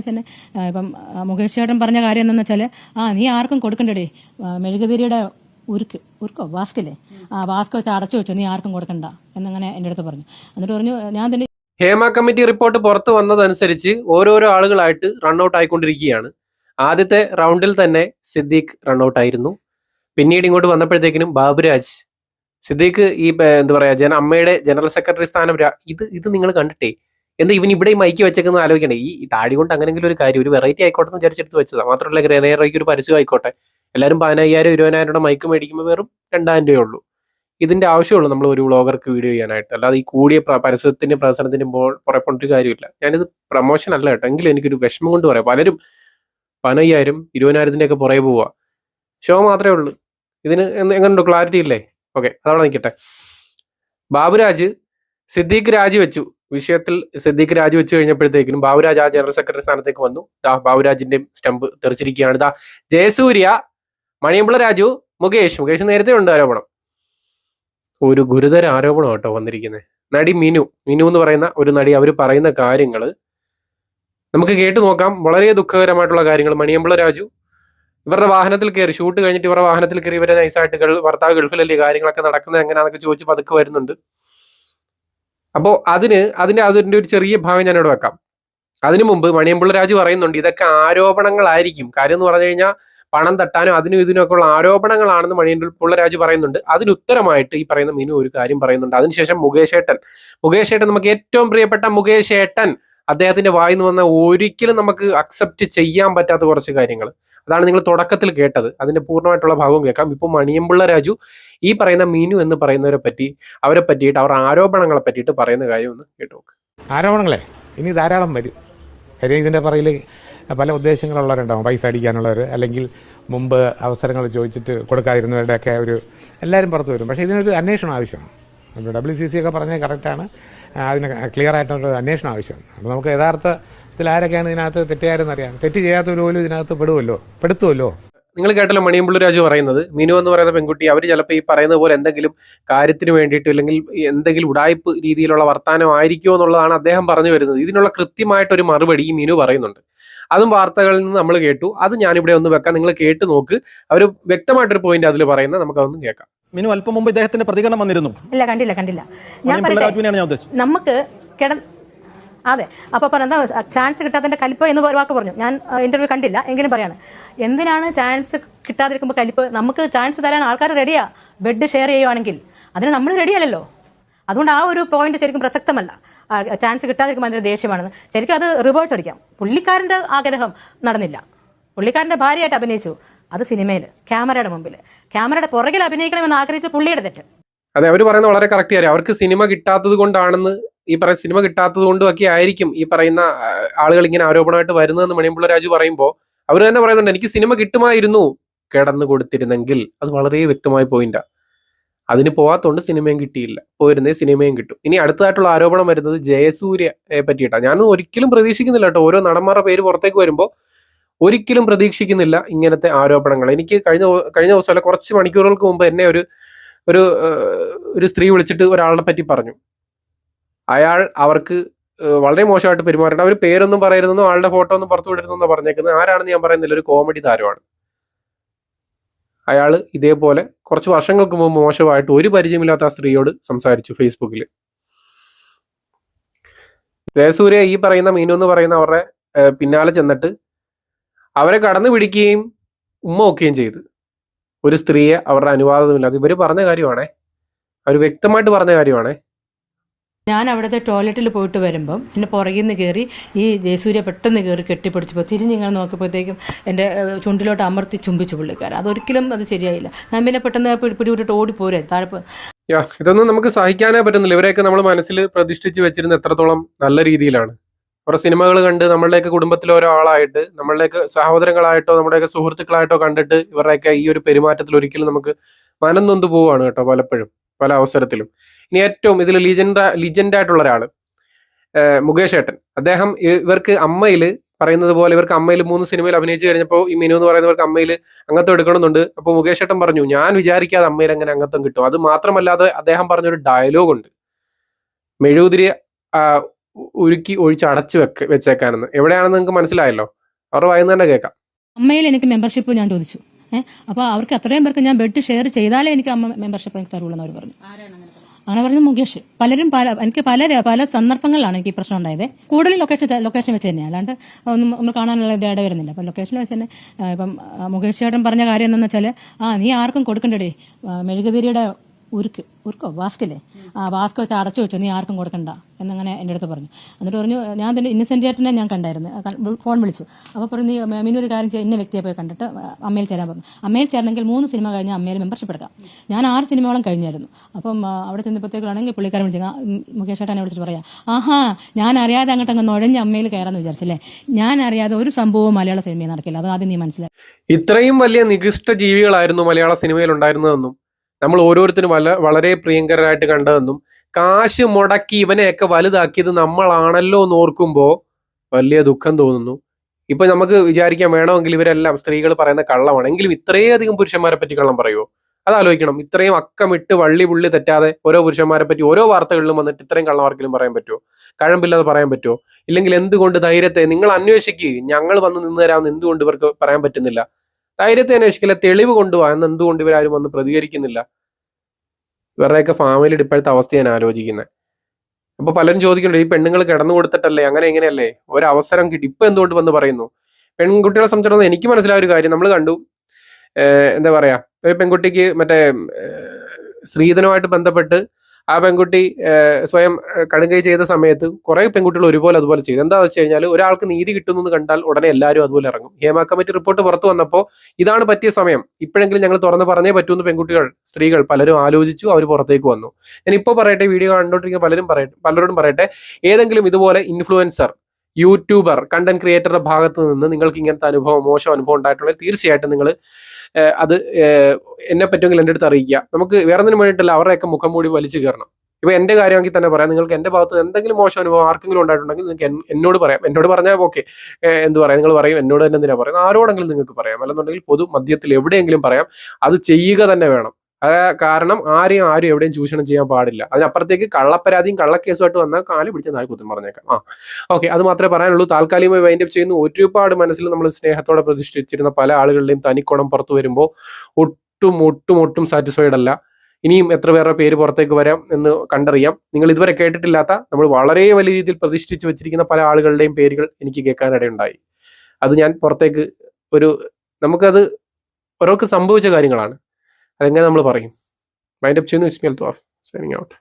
വെച്ചാൽ ഇപ്പം ആ, മുകേഷ് ചേട്ടൻ പറഞ്ഞ കാര്യം എന്താണെന്ന് വെച്ചാൽ ആ നീ ആർക്കും കൊടുക്കണ്ടേ മെഴുകുതിരിയുടെ ഉരുക്ക് ഉരുക്കോ? വാസ്കല്ലേ? ആ വാസ്ക് വെച്ച് അടച്ചു വെച്ചോ നീ ആർക്കും കൊടുക്കണ്ട. എന്നങ്ങനെ എന്റെ അടുത്ത് പറഞ്ഞു. എന്നിട്ട് പറഞ്ഞു ഞാൻ തന്നെ ഹേമ കമ്മിറ്റി റിപ്പോർട്ട് പുറത്തു വന്നതനുസരിച്ച് ഓരോരോ ആളുകളായിട്ട് റൺഔട്ട് ആയിക്കൊണ്ടിരിക്കുകയാണ്. ആദ്യത്തെ റൗണ്ടിൽ തന്നെ സിദ്ദീഖ് റൺഔട്ട് ആയിരുന്നു. പിന്നീട് ഇങ്ങോട്ട് വന്നപ്പോഴത്തേക്കിനും ബാബുരാജ്. സിദ്ദീഖ് ഈ എന്താ പറയാ ജന അമ്മയുടെ ജനറൽ സെക്രട്ടറി സ്ഥാനം ഇത് ഇത് നിങ്ങൾ കണ്ടിട്ടേ? എന്താ ഇവൻ ഇവിടെ മൈക്ക് വെച്ചേക്കുന്ന ആലോചിക്കണേ ഈ താടി കൊണ്ട് അങ്ങനെങ്കിലും ഒരു കാര്യം ഒരു വെറൈറ്റി ആയിക്കോട്ടെ എന്ന് വിചാരിച്ചെടുത്ത് വെച്ചതാ. മാത്രമല്ല ഗ്രനേറയ്ക്ക് ഒരു പരസ്യം ആയിക്കോട്ടെ. എല്ലാവരും പതിനയ്യായിരം ഇരുപതിനായിരം രൂപ മൈക്ക് മേടിക്കുമ്പോൾ വെറും രണ്ടായിരം രൂപയേ ഉള്ളൂ. ഇതിന്റെ ആവശ്യമുള്ളൂ നമ്മൾ ഒരു വ്ളോഗർക്ക് വീഡിയോ ചെയ്യാനായിട്ട്. അല്ലാതെ ഈ കൂടിയ പരസ്യത്തിന്റെ പ്രസരത്തിന്റെ പ്രസരത്തിന് പുറപ്പെട്ടൊരു കാര്യമില്ല. ഞാനിത് പ്രൊമോഷൻ അല്ല കേട്ടോ. എങ്കിലും എനിക്കൊരു വിഷമം കൊണ്ട് പറയാം. പലരും പതിനയ്യായിരം ഇരുപതിനായിരത്തിന്റെ ഒക്കെ പുറകെ പോവുക ഷോ മാത്രമേ ഉള്ളൂ. ഇതിന് എങ്ങനെയുണ്ടോ ക്ലാരിറ്റി ഇല്ലേ? ഓക്കെ അതവിടെ നിൽക്കട്ടെ. ബാബുരാജ് സിദ്ദീഖ് രാജിവെച്ചു വിഷയത്തിൽ സിദ്ദീഖ് രാജിവെച്ച് കഴിഞ്ഞപ്പോഴത്തേക്കിനും ബാബുരാജ് ആ ജനറൽ സെക്രട്ടറി സ്ഥാനത്തേക്ക് വന്നു. ദാ ബാബുരാജിന്റെയും സ്റ്റംപ് തെറിച്ചിരിക്കുകയാണ്. ദാ ജയസൂര്യ മണിയമ്പിള രാജു മുകേഷ്. മുകേഷ് നേരത്തെ ഉണ്ട് ആരോപണം. ഒരു ഗുരുതര ആരോപണം കേട്ടോ വന്നിരിക്കുന്നത് നടി മിനു. മിനു എന്ന് പറയുന്ന ഒരു നടി അവർ പറയുന്ന കാര്യങ്ങൾ നമുക്ക് കേട്ടു നോക്കാം. വളരെ ദുഃഖകരമായിട്ടുള്ള കാര്യങ്ങൾ. മണിയമ്പിള രാജു ഇവരുടെ വാഹനത്തിൽ കയറി ഷൂട്ട് കഴിഞ്ഞിട്ട് ഇവരുടെ വാഹനത്തിൽ കയറി ഇവരെ നൈസായിട്ട് ഗൾ- ഭർത്താവ് ഗൾഫിലല്ലേ കാര്യങ്ങളൊക്കെ നടക്കുന്നത് എങ്ങനെയാണെന്നൊക്കെ ചോദിച്ച് പതുക്കെ വരുന്നുണ്ട്. അപ്പോൾ അതിന് അതിന്റെ അതിന്റെ ഒരു ചെറിയ ഭാവം ഞാനിവിടെ വെക്കാം. അതിനു മുമ്പ് മണിയമ്പിള്ള രാജു പറയുന്നുണ്ട് ഇതൊക്കെ ആരോപണങ്ങളായിരിക്കും. കാര്യം എന്ന് പറഞ്ഞു കഴിഞ്ഞാൽ പണം തട്ടാനും അതിനും ഇതിനൊക്കെ ഉള്ള ആരോപണങ്ങളാണെന്ന് മണിയമ്പിള്ള പുള്ളരാജ് പറയുന്നുണ്ട്. അതിന് ഉത്തരമായിട്ട് ഈ പറയുന്ന മിനു ഒരു കാര്യം പറയുന്നുണ്ട്. അതിനുശേഷം മുകേഷ് ഏട്ടൻ. മുകേഷ് ഏട്ടൻ നമുക്ക് ഏറ്റവും പ്രിയപ്പെട്ട മുകേഷ് ഏട്ടൻ അദ്ദേഹത്തിന്റെ വായിന്ന് വന്ന ഒരിക്കലും നമുക്ക് അക്സെപ്റ്റ് ചെയ്യാൻ പറ്റാത്ത കുറച്ച് കാര്യങ്ങൾ അതാണ് നിങ്ങൾ തുടക്കത്തിൽ കേട്ടത്. അതിന്റെ പൂർണമായിട്ടുള്ള ഭാഗവും കേൾക്കാം. ഇപ്പോൾ മണിയമ്പിള്ള രാജു ഈ പറയുന്ന മീനു എന്ന് പറയുന്നവരെ പറ്റി അവരെ പറ്റിയിട്ട് അവർ ആരോപണങ്ങളെ പറ്റിയിട്ട് പറയുന്ന കാര്യം ഒന്ന് കേട്ടു നോക്ക്. ആരോപണങ്ങളെ? ഇനി ധാരാളം വരും. കാര്യം പറയിൽ പല ഉദ്ദേശങ്ങളുള്ളവരുണ്ടാവും. പൈസ അടിക്കാനുള്ളവർ അല്ലെങ്കിൽ മുമ്പ് അവസരങ്ങൾ ചോദിച്ചിട്ട് കൊടുക്കാതിരുന്നവരുടെയൊക്കെ ഒരു എല്ലാവരും പുറത്ത് വരും. പക്ഷേ ഇതിനൊരു അന്വേഷണം ആവശ്യമാണ്. ഡബ്ല്യു സി സി ഒക്കെ പറഞ്ഞത് കറക്റ്റാണ്. അതിന് ക്ലിയർ ആയിട്ടുള്ള അന്വേഷണം ആവശ്യമാണ്. അപ്പോൾ നമുക്ക് യഥാർത്ഥത്തിൽ ആരൊക്കെയാണ് ഇതിനകത്ത് തെറ്റുകാരെന്നറിയാം. തെറ്റ് ചെയ്യാത്തവർ പോലും ഇതിനകത്ത് പെടുമല്ലോ പെടുത്തുമല്ലോ നിങ്ങൾ കേട്ടല്ലോ മണിയമ്പുള്ളി രാജു പറയുന്നത് മിനു എന്ന് പറയുന്ന പെൺകുട്ടി അവർ ചിലപ്പോൾ ഈ പറയുന്ന പോലെ എന്തെങ്കിലും കാര്യത്തിന് വേണ്ടിയിട്ട് അല്ലെങ്കിൽ എന്തെങ്കിലും ഉടായ്പ് രീതിയിലുള്ള വർത്തമാനം ആയിരിക്കുമോ എന്നുള്ളതാണ് അദ്ദേഹം പറഞ്ഞു വരുന്നത്. ഇതിനുള്ള കൃത്യമായിട്ടൊരു മറുപടി ഈ മിനു പറയുന്നുണ്ട്. അതും വാർത്തകളിൽ നിന്ന് നമ്മൾ കേട്ടു. അത് ഞാനിവിടെ ഒന്ന് വെക്കാം. നിങ്ങൾ കേട്ട് നോക്ക്. അവർ വ്യക്തമായിട്ടൊരു പോയിന്റ് അതിൽ പറയുന്നത് നമുക്ക് അതൊന്നും കേൾക്കാം. മിനു അല്പം മുമ്പ് ഇദ്ദേഹത്തിന്റെ പ്രതികരണം വന്നിരുന്നു. ഇല്ല കണ്ടില്ല കണ്ടില്ല. ഞാൻ മണിയമ്പിള്ള ഞാൻ ഉദ്ദേശിച്ചത്. നമുക്ക് കിട അതെ. അപ്പൊ പറഞ്ഞ ചാൻസ് കിട്ടാത്തതിന്റെ കലിപ്പ് എന്ന് വാക്ക് പറഞ്ഞു. ഞാൻ ഇന്റർവ്യൂ കണ്ടില്ല. എങ്കിലും പറയാണ് എന്തിനാണ് ചാൻസ് കിട്ടാതിരിക്കുമ്പോൾ കലിപ്പ്? നമുക്ക് ചാൻസ് തരാൻ ആൾക്കാർ റെഡിയാ ബെഡ് ഷെയർ ചെയ്യുവാണെങ്കിൽ. അതിന് നമ്മൾ റെഡിയല്ലല്ലോ അതുകൊണ്ട് ആ ഒരു പോയിന്റ് ശരിക്കും പ്രസക്തമല്ല. ചാൻസ് കിട്ടാതിരിക്കുമ്പോൾ അതിന്റെ ദേഷ്യമാണെന്ന്. ശരിക്കും അത് റിവേഴ്സ് അടിക്കാം. പുള്ളിക്കാരന്റെ ആഗ്രഹം നടന്നില്ല. പുള്ളിക്കാരന്റെ ഭാര്യയായിട്ട് അഭിനയിച്ചു. അത് സിനിമയിൽ ക്യാമറയുടെ മുമ്പിൽ. ക്യാമറയുടെ പുറകിൽ അഭിനയിക്കണമെന്ന് ആഗ്രഹിച്ച പുള്ളിയുടെ തെറ്റ്. അതെ അവർ പറയുന്നത് വളരെ കറക്റ്റ് കാര്യം അവർക്ക് സിനിമ കിട്ടാത്തത് കൊണ്ടാണെന്ന് ഈ പറയുന്ന സിനിമ കിട്ടാത്തത് കൊണ്ടും ഒക്കെ ആയിരിക്കും ഈ പറയുന്ന ആളുകൾ ഇങ്ങനെ ആരോപണമായിട്ട് വരുന്നതെന്ന് മണിയമ്പുള്ള രാജു പറയുമ്പോൾ അവർ തന്നെ പറയുന്നുണ്ട് എനിക്ക് സിനിമ കിട്ടുമായിരുന്നു കിടന്നു കൊടുത്തിരുന്നെങ്കിൽ. അത് വളരെ വ്യക്തമായ പോയിന്റാ അതിന് പോവാത്തോണ്ട് സിനിമയും കിട്ടിയില്ല. പോയിരുന്നേ സിനിമയും കിട്ടും. ഇനി അടുത്തതായിട്ടുള്ള ആരോപണം വരുന്നത് ജയസൂര്യയെ പറ്റിയിട്ടാണ് ഞാൻ ഒരിക്കലും പ്രതീക്ഷിക്കുന്നില്ല കേട്ടോ. ഓരോ നടന്മാരുടെ പേര് പുറത്തേക്ക് വരുമ്പോൾ ഒരിക്കലും പ്രതീക്ഷിക്കുന്നില്ല ഇങ്ങനത്തെ ആരോപണങ്ങൾ. എനിക്ക് കഴിഞ്ഞ കഴിഞ്ഞ ദിവസം അല്ല കുറച്ച് മണിക്കൂറുകൾക്ക് മുമ്പ് എന്നെ ഒരു ഒരു ഒരു സ്ത്രീ വിളിച്ചിട്ട് ഒരാളെ പറ്റി പറഞ്ഞു. അയാൾ അവർക്ക് വളരെ മോശമായിട്ട് പെരുമാറേണ്ട അവർ പേരൊന്നും പറയരുതെന്നോ ആളുടെ ഫോട്ടോ ഒന്നും പുറത്തു വിടരുതെന്നോ പറഞ്ഞേക്കുന്നത് ആരാണെന്ന് ഞാൻ പറയുന്നില്ല. ഒരു കോമഡി താരമാണ്. അയാൾ ഇതേപോലെ കുറച്ച് വർഷങ്ങൾക്ക് മുമ്പ് മോശമായിട്ട് ഒരു പരിചയമില്ലാത്ത ആ സ്ത്രീയോട് സംസാരിച്ചു ഫേസ്ബുക്കിൽ ജയസൂര്യ ഈ പറയുന്ന മീനു എന്ന് പറയുന്ന അവരുടെ പിന്നാലെ ചെന്നിട്ട് അവരെ കടന്നു പിടിക്കുകയും ഉമ്മ ഒക്കുകയും ചെയ്തു. ഒരു സ്ത്രീയെ അവരുടെ അനുവാദമില്ലാതെ. ഇവർ പറഞ്ഞ കാര്യമാണേ. അവർ വ്യക്തമായിട്ട് പറഞ്ഞ കാര്യമാണേ. ഞാൻ അവിടുത്തെ ടോയ്ലറ്റിൽ പോയിട്ട് വരുമ്പം എന്നെ പുറകിൽ നിന്ന് കയറി ഈ ജയസൂര്യ പെട്ടെന്ന് കയറി കെട്ടിപ്പിടിച്ചപ്പോൾ തിരിഞ്ഞിങ്ങനെ നോക്കിയപ്പോഴത്തേക്കും എന്റെ ചുണ്ടിലോട്ട് അമർത്തി ചുംബിച്ചു പുള്ളിക്കാരൻ. അതൊരിക്കലും അത് ശരിയായില്ല. ഞാൻ പിന്നെ പെട്ടെന്ന് പിടി- പിടിവിട്ടിട്ട് ഓടിപ്പോരെ താഴെ ഇതൊന്നും നമുക്ക് സഹിക്കാനേ പറ്റുന്നില്ല. ഇവരെയൊക്കെ നമ്മൾ മനസ്സിൽ പ്രതിഷ്ഠിച്ച് വെച്ചിരുന്ന എത്രത്തോളം നല്ല രീതിയിലാണ്. അവരുടെ സിനിമകൾ കണ്ട് നമ്മളുടെയൊക്കെ കുടുംബത്തിലെ ഒരാളായിട്ട് നമ്മളുടെയൊക്കെ സഹോദരങ്ങളായിട്ടോ നമ്മുടെയൊക്കെ സുഹൃത്തുക്കളായിട്ടോ കണ്ടിട്ട് ഇവരുടെയൊക്കെ ഈ ഒരു പെരുമാറ്റത്തിൽ ഒരിക്കലും നമുക്ക് മനം നൊന്ത് പോവാണ് കേട്ടോ പലപ്പോഴും. പല അവസരത്തിലും. ഇനി ഏറ്റവും ഇതിൽ ലിജൻഡ ലിജൻഡ് ആയിട്ടുള്ള ഏഹ് മുകേഷ് ഏട്ടൻ. അദ്ദേഹം ഇവർക്ക് അമ്മയിൽ പറയുന്നത് പോലെ ഇവർക്ക് അമ്മയിൽ മൂന്ന് സിനിമയിൽ അഭിനയിച്ചു കഴിഞ്ഞപ്പോൾ ഈ മിനു എന്ന് പറയുന്നവർക്ക് അമ്മയിൽ അംഗത്വം എടുക്കണമെന്നുണ്ട്. അപ്പോൾ മുകേഷ് ഏട്ടൻ പറഞ്ഞു ഞാൻ വിചാരിക്കാതെ അമ്മയിൽ അങ്ങനെ അംഗത്വം കിട്ടും? അത് മാത്രമല്ലാതെ അദ്ദേഹം പറഞ്ഞൊരു ഡയലോഗ് ഉണ്ട്. മെഴുകുതിരി ഉരുക്കി ഒഴിച്ച് അടച്ചു വെക്ക വെച്ചേക്കാനെന്ന്. എവിടെയാണെന്ന് നിങ്ങൾക്ക് മനസ്സിലായല്ലോ? അവരുടെ വായന തന്നെ കേൾക്കാം. അമ്മയിൽ എനിക്ക് മെമ്പർഷിപ്പ് ഞാൻ ചോദിച്ചു. അപ്പോൾ അവർക്ക് അത്രയും പേർക്ക് ഞാൻ ബെഡ് ഷെയർ ചെയ്താലേ എനിക്ക് അമ്മ മെമ്പർഷിപ്പ് എനിക്ക് തരുള്ളൂ എന്ന് അവർ പറഞ്ഞു അങ്ങനെ പറഞ്ഞു മുകേഷ്. പലരും പല എനിക്ക് പല പല സന്ദർഭങ്ങളിലാണ് എനിക്ക് ഈ പ്രശ്നം ഉണ്ടായത്. കൂടുതൽ ലൊക്കേഷൻ ലൊക്കേഷൻ വെച്ച് തന്നെയാണ് അല്ലാണ്ട് ഒന്നും നമ്മൾ കാണാനുള്ള ഇത് ഇട വരുന്നില്ല. അപ്പം ലൊക്കേഷൻ വെച്ച് തന്നെ ഇപ്പം മുകേഷ് ചേട്ടൻ പറഞ്ഞ കാര്യം എന്താണെന്ന് വെച്ചാൽ ആ നീ ആർക്കും കൊടുക്കണ്ടേ മെഴുകുതിരിയുടെ ഉരുക്ക് ഉരുക്കോ? വാസ്കില്ലേ? ആ വാസ്ക് വെച്ച് അടച്ചു വെച്ചു? നീ ആർക്കും കൊടുക്കണ്ട. എന്നങ്ങനെ എന്റെ അടുത്ത് പറഞ്ഞു. എന്നിട്ട് പറഞ്ഞു ഞാൻ തന്നെ ഇന്നസെന്റ് ചേട്ടനെ ഞാൻ കണ്ടായിരുന്നു. ഫോൺ വിളിച്ചു. അപ്പോൾ പറഞ്ഞു നീ മീനു ഒരു കാര്യം ചെയ്യുന്ന വ്യക്തിയെ പോയി കണ്ടിട്ട് അമ്മയിൽ ചേരാൻ പറഞ്ഞു. അമ്മയിൽ ചേരണമെങ്കിൽ മൂന്ന് സിനിമ കഴിഞ്ഞ് അമ്മയിൽ മെമ്പർഷിപ്പ് എടുക്കാം. ഞാൻ ആറ് സിനിമയോളം കഴിഞ്ഞായിരുന്നു. അപ്പം അവിടെ ചെന്നപ്പോഴത്തേക്കാണെങ്കിൽ പുള്ളിക്കാരൻ വിളിച്ചു "ആ, ഉം, മുകേഷ് ചേട്ടനെ വിളിച്ചിട്ട് പറയാം. ആഹാ ഞാൻ അറിയാതെ അങ്ങോട്ട് അങ്ങ് നുഴഞ്ഞ് അമ്മയിൽ കയറാന്ന് വിചാരിച്ചല്ലേ? ഞാൻ അറിയാതെ ഒരു സംഭവം മലയാള സിനിമയിൽ നടക്കില്ല. അത് ആദ്യം നീ മനസ്സിലായി ഇത്രയും വലിയ നികൃഷ്ട ജീവികളായിരുന്നു മലയാള സിനിമയിൽ ഉണ്ടായിരുന്നതെന്നും നമ്മൾ ഓരോരുത്തരും വല വളരെ പ്രിയങ്കരായിട്ട് കണ്ടതെന്നും കാശ് മുടക്കി ഇവനെയൊക്കെ വലുതാക്കിയത് നമ്മളാണല്ലോ എന്ന് ഓർക്കുമ്പോൾ വലിയ ദുഃഖം തോന്നുന്നു. ഇപ്പൊ നമുക്ക് വിചാരിക്കാൻ വേണമെങ്കിൽ ഇവരെല്ലാം സ്ത്രീകൾ പറയുന്ന കള്ളമാണ്. എങ്കിലും ഇത്രയധികം പുരുഷന്മാരെ പറ്റി കള്ളം പറയുമോ അതാലോചിക്കണം ഇത്രയും അക്കമിട്ട് വള്ളി പുള്ളി തെറ്റാതെ ഓരോ പുരുഷന്മാരെ പറ്റി ഓരോ വാർത്തകളിലും വന്നിട്ട് ഇത്രയും കള്ളം ആർക്കെങ്കിലും പറയാൻ പറ്റുമോ കഴമ്പില്ലാതെ പറയാൻ പറ്റുമോ ഇല്ലെങ്കിൽ എന്തുകൊണ്ട് ധൈര്യത്തെ നിങ്ങൾ അന്വേഷിക്കുക ഞങ്ങൾ വന്ന് നിന്ന് തരാമെന്ന് എന്തുകൊണ്ട് ഇവർക്ക് പറയാൻ പറ്റുന്നില്ല? ധൈര്യത്തെ അന്വേഷിക്കില്ല തെളിവ് കൊണ്ടുപോകാൻ എന്ന് എന്തുകൊണ്ട് ഇവരാരും വന്ന് പ്രതികരിക്കുന്നില്ല? ഇവരുടെയൊക്കെ ഫാമിലിയുടെ ഇപ്പോഴത്തെ അവസ്ഥ ഞാൻ ആലോചിക്കുന്നത് അപ്പൊ പലരും ചോദിക്കുന്നുണ്ട് ഈ പെണ്ണുങ്ങൾ കിടന്നു കൊടുത്തിട്ടല്ലേ? അങ്ങനെ എങ്ങനെയല്ലേ ഒരു അവസരം കിട്ടി. ഇപ്പൊ എന്തുകൊണ്ട് വന്ന് പറയുന്നു? പെൺകുട്ടികളെ സംബന്ധിച്ചിടത്തോളം എനിക്ക് മനസ്സിലായ ഒരു കാര്യം. നമ്മൾ കണ്ടു എന്താ പറയാ ഒരു പെൺകുട്ടിക്ക് മറ്റേ സ്ത്രീധനമായിട്ട് ബന്ധപ്പെട്ട് ആ പെൺകുട്ടി സ്വയം കടുകൈ ചെയ്ത സമയത്ത് കുറെ പെൺകുട്ടികൾ ഒരുപോലെ അതുപോലെ ചെയ്തു. എന്താ വെച്ച് കഴിഞ്ഞാൽ ഒരാൾക്ക് നീതി കിട്ടുന്നു എന്ന് കണ്ടാൽ ഉടനെ എല്ലാവരും അതുപോലെ ഇറങ്ങും. ഹേമ കമ്മിറ്റി റിപ്പോർട്ട് പുറത്തു വന്നപ്പോൾ ഇതാണ് പറ്റിയ സമയം. ഇപ്പോഴെങ്കിലും ഞങ്ങൾ തുറന്ന് പറഞ്ഞേ പറ്റൂന്ന് പെൺകുട്ടികൾ സ്ത്രീകൾ പലരും ആലോചിച്ചു അവർ പുറത്തേക്ക് വന്നു. ഞാൻ ഇപ്പോൾ പറയട്ടെ വീഡിയോ കണ്ടോണ്ടിരിക്കുന്ന പലരും പറയട്ടെ പലരോടും പറയട്ടെ ഏതെങ്കിലും ഇതുപോലെ ഇൻഫ്ലുവൻസർ യൂട്യൂബർ കണ്ടന്റ് ക്രിയേറ്ററുടെ ഭാഗത്ത് നിന്ന് നിങ്ങൾക്ക് ഇങ്ങനത്തെ അനുഭവം മോശം അനുഭവം ഉണ്ടായിട്ടുണ്ടെങ്കിൽ തീർച്ചയായിട്ടും നിങ്ങൾ അത് എന്നെ പറ്റുമെങ്കിൽ എന്റെ അടുത്ത് അറിയിക്കുക. നമുക്ക് വേറെ ഒന്നിനും വേണ്ടിയിട്ടല്ല അവരുടെയൊക്കെ മുഖം മൂടി വലിച്ചു കയറണം. ഇപ്പൊ എന്റെ കാര്യമാണെങ്കിൽ തന്നെ പറയാം നിങ്ങൾക്ക് എന്റെ ഭാഗത്ത് എന്തെങ്കിലും മോശം അനുഭവം ആർക്കെങ്കിലും ഉണ്ടായിട്ടുണ്ടെങ്കിൽ നിങ്ങൾക്ക് എന്നോട് പറയാം. എന്നോട് പറഞ്ഞാൽ ഓക്കെ. എന്ത് പറയാം? നിങ്ങൾ പറയും എന്നോട് തന്നെ എന്തിനാ പറയുന്നത്? ആരോടെങ്കിലും നിങ്ങൾക്ക് പറയാം. അല്ലെന്നുണ്ടെങ്കിൽ പൊതു മധ്യത്തിൽ എവിടെയെങ്കിലും പറയാം. അത് ചെയ്യുക തന്നെ വേണം. കാരണം ആരെയും ആരും എവിടെയും ചൂഷണം ചെയ്യാൻ പാടില്ല. അതിനപ്പുറത്തേക്ക് കള്ളപ്പരാതിയും കള്ളക്കേസുമായിട്ട് വന്നാൽ കാൽ പിടിച്ച നാല് കുത്തും പറഞ്ഞേക്കാം. ആ ഓക്കെ അത് മാത്രമേ പറയാനുള്ളൂ. താൽക്കാലികമായി വൈൻഡ് അപ്പ് ചെയ്യുന്ന. ഒരുപാട് മനസ്സിൽ നമ്മൾ സ്നേഹത്തോടെ പ്രതിഷ്ഠിച്ചിരുന്ന പല ആളുകളുടെയും തനിക്കോണം പുറത്തു വരുമ്പോൾ ഒട്ടും ഒട്ടും ഒട്ടും സാറ്റിസ്ഫൈഡ് അല്ല. ഇനിയും എത്ര പേരുടെ പേര് പുറത്തേക്ക് വരാം എന്ന് കണ്ടറിയാം. നിങ്ങൾ ഇതുവരെ കേട്ടിട്ടില്ലാത്ത നമ്മൾ വളരെ വലിയ രീതിയിൽ പ്രതിഷ്ഠിച്ച് വെച്ചിരിക്കുന്ന പല ആളുകളുടെയും പേരുകൾ എനിക്ക് കേൾക്കാനിടയുണ്ടായി. അത് ഞാൻ പുറത്തേക്ക് ഒരു നമുക്കത് ഓരോർക്ക് സംഭവിച്ച കാര്യങ്ങളാണ്. അതെങ്ങനെ നമ്മൾ പറയും? മൈൻഡ് അപ്പ് ചെയ്യുന്നു ഇസ്മിയൽ ത്വാഫ് സൈനിങ് ഔട്ട്